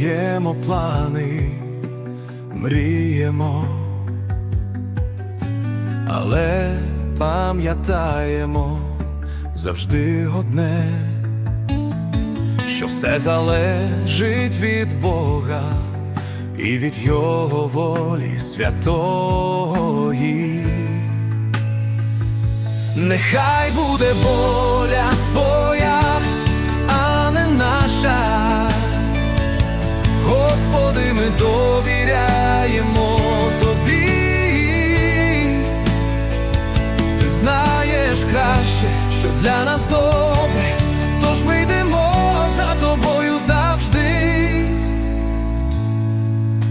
будуємо плани, мріємо, але пам'ятаємо завжди одне, що все залежить від Бога і від Його волі святої. Нехай буде воля Твоя, довіряємо Тобі. Ти знаєш краще, що для нас добре, тож ми йдемо за тобою завжди.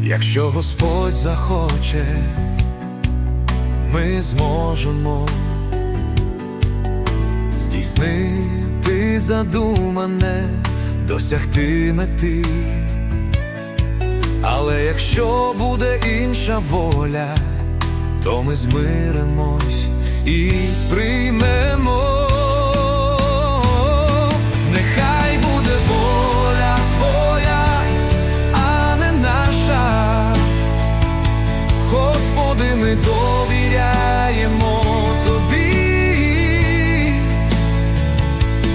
Якщо Господь захоче, ми зможемо здійснити задумане, досягти мети. Але якщо буде інша воля, то ми змиримось і приймемо. Ми довіряємо Тобі.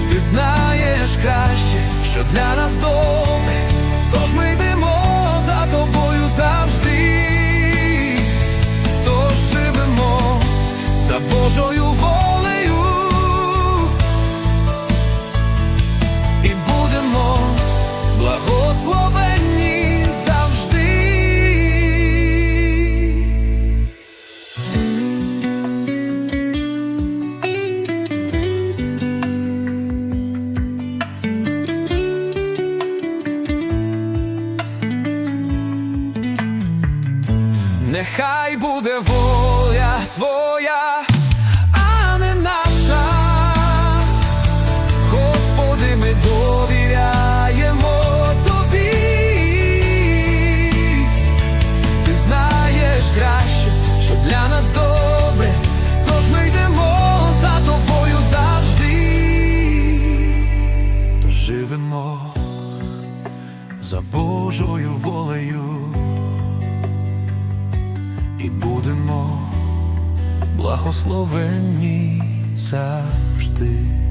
Ти знаєш краще, що для нас добре, за Божою волею і будемо благословенні завжди. Нехай буде воля твоя, а не наша. Господи, ми довіряємо тобі. Ти знаєш краще, що для нас добре, тож ми йдемо за тобою завжди. Тож живемо за Божою волею і будемо благословенні завжди.